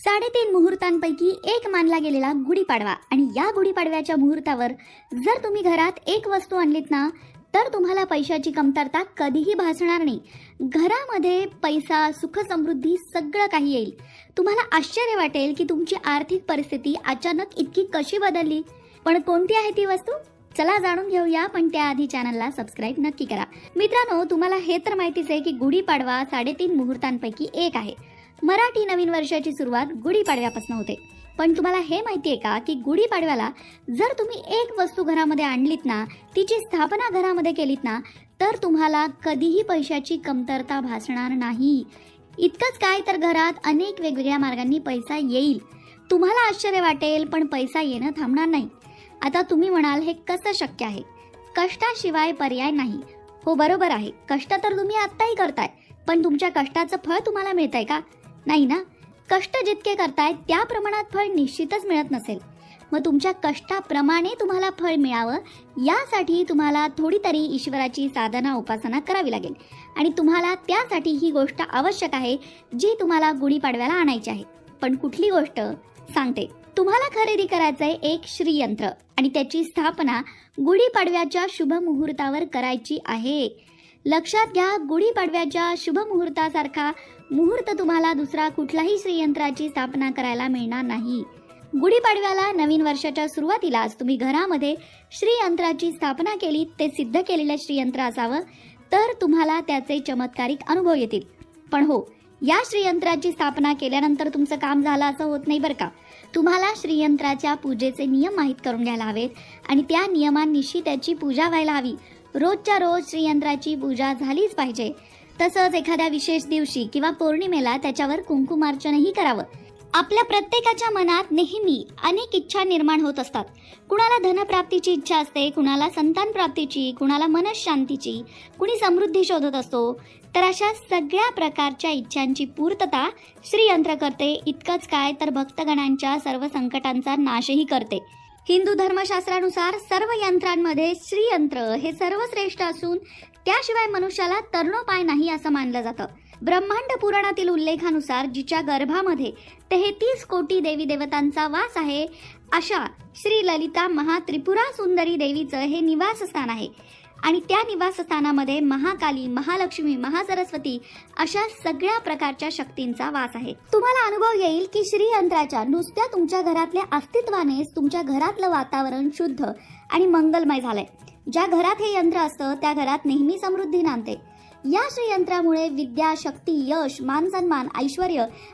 साडेतीन मुहूर्तांपैकी एक मानला गेलेला गुढीपाडवा. आणि या गुढीपाडव्याच्या मुहूर्तावर जर तुम्ही घरात एक वस्तू आणलीत ना तर तुम्हाला पैशाची कमतरता कधीही भासणार नाही. घरामध्ये पैसा सुख समृद्धी सगळं काही येईल. तुम्हाला आश्चर्य वाटेल की तुमची आर्थिक परिस्थिती अचानक इतकी कशी बदलली. पण कोणती आहे ती वस्तू? चला जाणून घेऊया पण त्याआधी चॅनलला सबस्क्राईब नक्की करा. मित्रांनो तुम्हाला हे तर माहितीच आहे की गुढीपाडवा साडेतीन मुहूर्तांपैकी एक आहे. मराठी नवीन वर्षाची सुरुवात गुढीपाडव्यापासून होते. पण तुम्हाला हे माहिती आहे का की गुढीपाडव्याला जर तुम्ही एक वस्तू घरामध्ये आणलीत ना तिची स्थापना घरामध्ये केलीत ना तर तुम्हाला कधीही पैशाची कमतरता भासणार नाही. इतकंच काय तर घरात अनेक वेगवेगळ्या मार्गांनी पैसा येईल. तुम्हाला आश्चर्य वाटेल पण पैसा येणं थांबणार नाही. आता तुम्ही म्हणाल हे कसं शक्य आहे? कष्टाशिवाय पर्याय नाही. हो बरोबर आहे. कष्ट तर तुम्ही आत्ताही करताय पण तुमच्या कष्टाचं फळ तुम्हाला मिळत आहे का? नाही ना? कष्ट जितके करतायत त्या प्रमाणात फळ निश्चितच मिळत नसेल. मग तुमच्या कष्टाप्रमाणे तुम्हाला फळ मिळावं यासाठी तुम्हाला थोडी तरी ईश्वराची साधना उपासना करावी लागेल. आणि तुम्हाला त्यासाठी ही गोष्ट आवश्यक आहे जी तुम्हाला गुढीपाडव्याला आणायची आहे. पण कुठली गोष्ट? सांगते. तुम्हाला खरेदी करायचंय एक श्रीयंत्र आणि त्याची स्थापना गुढीपाडव्याच्या शुभ मुहूर्तावर करायची आहे. लक्षात घ्या गुढीपाडव्याच्या शुभ मुहूर्तासारखा मुहूर्त तुम्हाला दुसरा कुठलाही श्रीयंत्राची स्थापना करायला मिळणार नाही. गुढीपाडव्याला नवीन वर्षाच्या सुरुवातीलाच तुम्ही घरामध्ये श्रीयंत्राची स्थापना केली ते सिद्ध केलेलं श्रीयंत्र असावं तर तुम्हाला त्याचे चमत्कारिक अनुभव येतील. पण हो या श्रीयंत्राची स्थापना केल्यानंतर तुमचं काम झालं असं होत नाही बरं का? तुम्हाला श्रीयंत्राच्या पूजेचे नियम माहीत करून घ्यायला हवेत आणि त्या नियमांनिशी त्याची पूजा व्हायला हवी. रोजच्या रोज श्रीयंत्राची पूजा झालीच पाहिजे. तसंच एखाद्या विशेष दिवशी किंवा पौर्णिमेला त्याच्यावर कुंकुमार्चनही करावं. आपल्या प्रत्येकाच्या मनात नेहमी अनेक इच्छा निर्माण होत असतात. कुणाला धनप्राप्तीची इच्छा असते कुणाला संतान प्राप्तीची कुणाला मनशांतीची कुणी समृद्धी शोधत असतो तर अशा सगळ्या प्रकारच्या इच्छांची पूर्तता श्रीयंत्र करते इतकंच काय तर भक्तगणांच्या सर्व संकटांचा नाशही करते. हिंदू धर्मशास्त्रानुसार सर्व यंत्रांमध्ये श्रीयंत्र हे सर्वश्रेष्ठ असून त्याशिवाय मनुष्याला तरणोपाय नाही असं मानलं जातं. ब्रह्मांड पुराणातील उल्लेखानुसार जिच्या गर्भामध्ये तेहतीस कोटी देवी देवतांचा वास आहे अशा श्री ललिता महात्रिपुरा सुंदरी देवीचं हे निवासस्थान आहे. आणि त्या निवासस्थानामध्ये महाकाली महालक्ष्मी महासरस्वती अशा सगळ्या प्रकारच्या शक्तींचा वास आहे. तुम्हाला अनुभव येईल की श्रीयंत्राच्या नुसत्या तुमच्या घरातल्या अस्तित्वानेच तुमच्या घरातलं वातावरण शुद्ध आणि मंगलमय झालंय. ज्या घरात हे यंत्र असतं त्या घरात नेहमी समृद्धी नांदते. या श्रीयंत्रामुळे विद्या शक्ती यश मान सन्मान ऐश्वर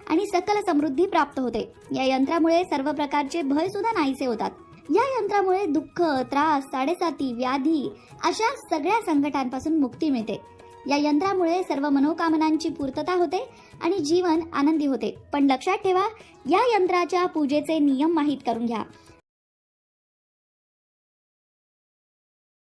आणि सकल समृद्धी प्राप्त होते. या यंत्रामुळे सर्व प्रकारचे भय सुद्धा नाहीसे होतात. या यंत्रामुळे दुःख त्रास साडेसाती व्याधी अशा सगळ्या संकटांपासून मुक्ती मिळते. या यंत्रामुळे सर्व मनोकामनांची पूर्तता होते आणि जीवन आनंदी होते. पण लक्षात ठेवा या यंत्राच्या पूजेचे नियम माहीत करून घ्या.